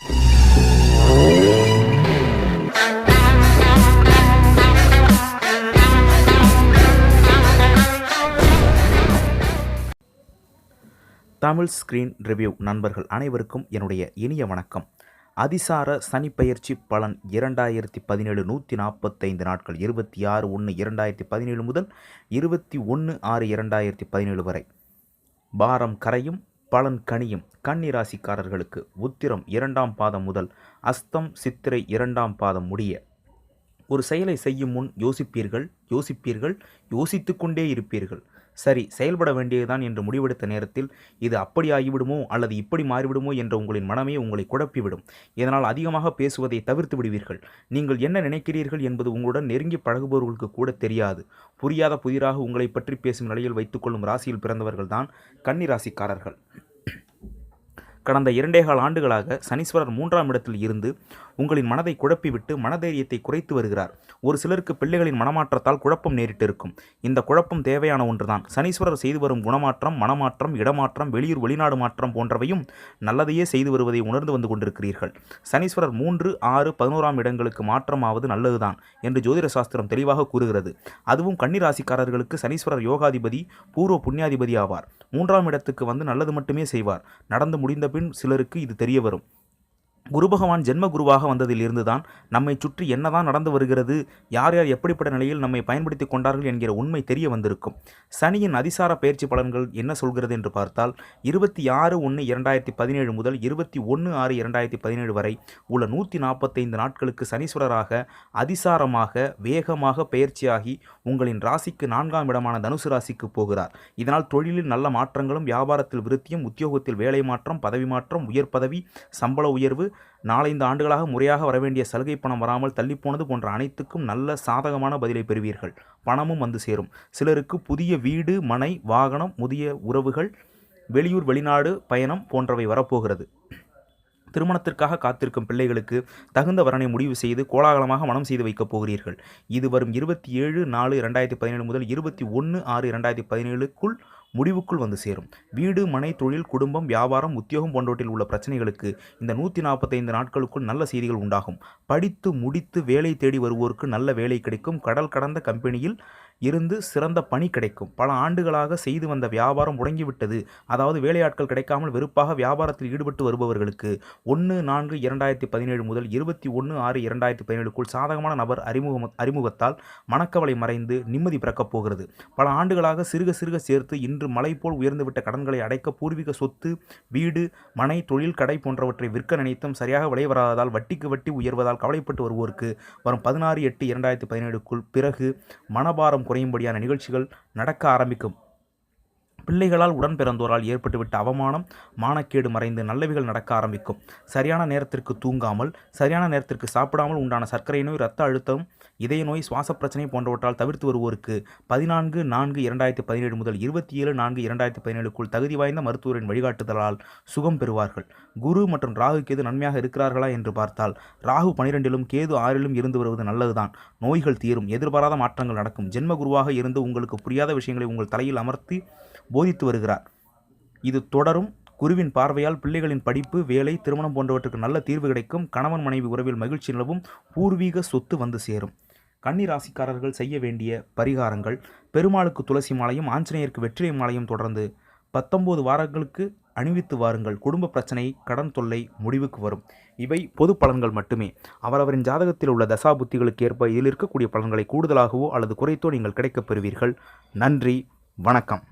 Tamil screen review நண்பர்கள் அனைவருக்கும் என்னுடைய இனிய வணக்கம். அதிசார சனிப்பெயர்ச்சி பலன் இரண்டாயிரத்தி பதினேழு நூற்றி நாற்பத்தைந்து நாட்கள் இருபத்தி ஆறு ஒன்று இரண்டாயிரத்தி பதினேழு முதல் இருபத்தி ஒன்று ஆறு இரண்டாயிரத்தி பதினேழு வரை. பாரம் கரையும் பலன் கனியும் கன்னி ராசிக்காரர்களுக்கு உத்திரம் இரண்டாம் பாதம் முதல் அஸ்தம் சித்திரை இரண்டாம் பாதம் முடிய. ஒரு செயலை செய்யும் முன் யோசிப்பீர்கள் யோசிப்பீர்கள் யோசித்து கொண்டே இருப்பீர்கள். சரி செயல்பட வேண்டியதுதான் என்று முடிவெடுத்த நேரத்தில் இது அப்படி ஆகிவிடுமோ அல்லது இப்படி மாறிவிடுமோ என்ற உங்களின் மனமே உங்களை குழப்பிவிடும். இதனால் அதிகமாக பேசுவதை தவிர்த்து விடுவீர்கள். நீங்கள் என்ன நினைக்கிறீர்கள் என்பது உங்களுடன் நெருங்கி பழகுபவர்களுக்கு கூட தெரியாது. புரியாத புதிராக உங்களை பற்றி பேசும் நிலையில் வைத்துக்கொள்ளும் ராசியில் பிறந்தவர்கள் தான் கன்னிராசிக்காரர்கள். கடந்த இரண்டே கால் ஆண்டுகளாக சனீஸ்வரர் மூன்றாம் இடத்தில் இருந்து உங்களின் மனதை குழப்பிவிட்டு மனதைரியத்தை குறைத்து வருகிறார். ஒரு சிலருக்கு பிள்ளைகளின் மனமாற்றத்தால் குழப்பம் நேரிட்டிருக்கும் இந்த குழப்பம் தேவையான ஒன்றுதான். சனீஸ்வரர் செய்து வரும் குணமாற்றம் மனமாற்றம் இடமாற்றம் வெளியூர் வெளிநாடு மாற்றம் போன்றவையும் நல்லதையே செய்து வருவதை உணர்ந்து வந்து கொண்டிருக்கிறீர்கள். சனீஸ்வரர் மூன்று ஆறு பதினோராம் இடங்களுக்கு மாற்றமாவது நல்லதுதான் என்று ஜோதிட சாஸ்திரம் தெளிவாக கூறுகிறது. அதுவும் கன்னிராசிக்காரர்களுக்கு சனீஸ்வரர் யோகாதிபதி பூர்வ புண்ணியாதிபதி ஆவார். மூன்றாம் இடத்துக்கு வந்து நல்லது மட்டுமே செய்வார். நடந்து முடிந்த பின் சிலருக்கு இது தெரிய வரும். குரு பகவான் ஜென்ம குருவாக வந்ததில் இருந்துதான் நம்மை சுற்றி என்னதான் நடந்து வருகிறது யார் யார் எப்படிப்பட்ட நிலையில் நம்மை பயன்படுத்தி கொண்டார்கள் என்கிற உண்மை தெரிய வந்திருக்கும். சனியின் அதிசார பயிற்சி பலன்கள் என்ன சொல்கிறது என்று பார்த்தால் இருபத்தி ஆறு ஒன்று இரண்டாயிரத்தி பதினேழு முதல் இருபத்தி ஒன்று ஆறு இரண்டாயிரத்தி பதினேழு வரை உள்ள நூற்றி நாற்பத்தைந்து நாட்களுக்கு சனீஸ்வரராக அதிசாரமாக வேகமாக பயிற்சியாகி உங்களின் ராசிக்கு நான்காம் இடமான தனுசு ராசிக்கு போகிறார். இதனால் தொழிலில் நல்ல மாற்றங்களும் வியாபாரத்தில் விருத்தியும் உத்தியோகத்தில் வேலை மாற்றம் பதவி மாற்றம் உயர் பதவி சம்பள உயர்வு நாலந்து ஆண்டுகளாக முறையாக வரவேண்டிய சலுகை பணம் வராமல் தள்ளிப்போனது போன்ற அனைத்துக்கும் நல்ல சாதகமான பதிலை பெறுவீர்கள். பணமும் வந்து சேரும். சிலருக்கு புதிய வீடு மனை வாகனம் முதிய உறவுகள் வெளியூர் வெளிநாடு பயணம் போன்றவை வரப்போகிறது. திருமணத்திற்காக காத்திருக்கும் பிள்ளைகளுக்கு தகுந்த வரனை முடிவு செய்து கோலாகலமாக மனம் செய்து வைக்கப் போகிறீர்கள். இது வரும் இருபத்தி ஏழு நாலு ரெண்டாயிரத்தி பதினேழு முதல் இருபத்தி ஒன்று ஆறு ரெண்டாயிரத்தி பதினேழுக்குள் முடிவுக்குள் வந்து சேரும். வீடு மனை தொழில் குடும்பம் வியாபாரம் உத்தியோகம் போன்றவற்றில் உள்ள பிரச்சனைகளுக்கு இந்த நூற்றி நாற்பத்தைந்து நாட்களுக்குள் நல்ல செய்திகள் உண்டாகும். படித்து முடித்து வேலை தேடி வருவோருக்கு நல்ல வேலை கிடைக்கும். கடல் கடந்த கம்பெனியில் இருந்து சிறந்த பணி கிடைக்கும். பல ஆண்டுகளாக செய்து வந்த வியாபாரம் முடங்கிவிட்டது. அதாவது வேலையாட்கள் கிடைக்காமல் வெறுப்பாக வியாபாரத்தில் ஈடுபட்டு வருபவர்களுக்கு ஒன்று நான்கு இரண்டாயிரத்தி பதினேழு முதல் இருபத்தி ஒன்று ஆறு இரண்டாயிரத்தி பதினேழுக்குள் சாதகமான நபர் அறிமுகம் அறிமுகத்தால் மனக்கவலை மறைந்து நிம்மதி பிறக்கப் போகிறது. பல ஆண்டுகளாக சிறுக சிறுக சேர்த்து இன்று மலை போல் உயர்ந்துவிட்ட கடன்களை அடைக்க பூர்வீக சொத்து வீடு மனை தொழில் கடை போன்றவற்றை விற்க நினைத்தும் சரியாக விளைவராததால் வட்டிக்கு வட்டி உயர்வதால் கவலைப்பட்டு வருவோருக்கு வரும் பதினாறு எட்டு இரண்டாயிரத்தி பதினேழுக்குள் பிறகு மனபாரம் குறையும்படியான நிகழ்ச்சிகள் நடக்க ஆரம்பிக்கும். பிள்ளைகளால் உடன் பிறந்தோரால் ஏற்பட்டுவிட்ட அவமானம் மானக்கேடு மறைந்து நல்லவிகள் நடக்க ஆரம்பிக்கும். சரியான நேரத்திற்கு தூங்காமல் சரியான நேரத்திற்கு சாப்பிடாமல் உண்டான சர்க்கரை நோய் இரத்த அழுத்தம் இதய நோய் சுவாச பிரச்சனை போன்றவற்றால் தவிர்த்து வருவோருக்கு பதினான்கு நான்கு இரண்டாயிரத்தி பதினேழு முதல் இருபத்தி ஏழு நான்கு இரண்டாயிரத்தி பதினேழுக்குள் தகுதி வாய்ந்த மருத்துவரின் வழிகாட்டுதலால் சுகம் பெறுவார்கள். குரு மற்றும் ராகு கேது நன்மையாக இருக்கிறார்களா என்று பார்த்தால் ராகு பனிரெண்டிலும் கேது ஆறிலும் இருந்து வருவது நல்லதுதான். நோய்கள் தீரும் எதிர்பாராத மாற்றங்கள் நடக்கும். ஜென்ம குருவாக இருந்து உங்களுக்கு புரியாத விஷயங்களை உங்கள் தலையில் அமர்த்தி போதித்து வருகிறார். இது தொடரும் குருவின் பார்வையால் பிள்ளைகளின் படிப்பு வேலை திருமணம் போன்றவற்றுக்கு நல்ல தீர்வு கிடைக்கும். கணவன் மனைவி உறவில் மகிழ்ச்சி நிலவும். பூர்வீக சொத்து வந்து சேரும். கன்னி ராசிக்காரர்கள் செய்ய வேண்டிய பரிகாரங்கள் பெருமாளுக்கு துளசி மாலையும் ஆஞ்சநேயருக்கு வெற்றிலை மாலையும் தொடர்ந்து பத்தொம்போது வாரங்களுக்கு அணிவித்து வாருங்கள். குடும்ப பிரச்சனை கடன் தொல்லை முடிவுக்கு வரும். இவை பொது பலன்கள் மட்டுமே. அவரவரின் ஜாதகத்தில் உள்ள தசா புத்திகளுக்கு ஏற்ப இதில் இருக்கக்கூடிய பலன்களை கூடுதலாகவோ அல்லது குறைத்தோ நீங்கள் கிடைக்கப் பெறுவீர்கள். நன்றி வணக்கம்.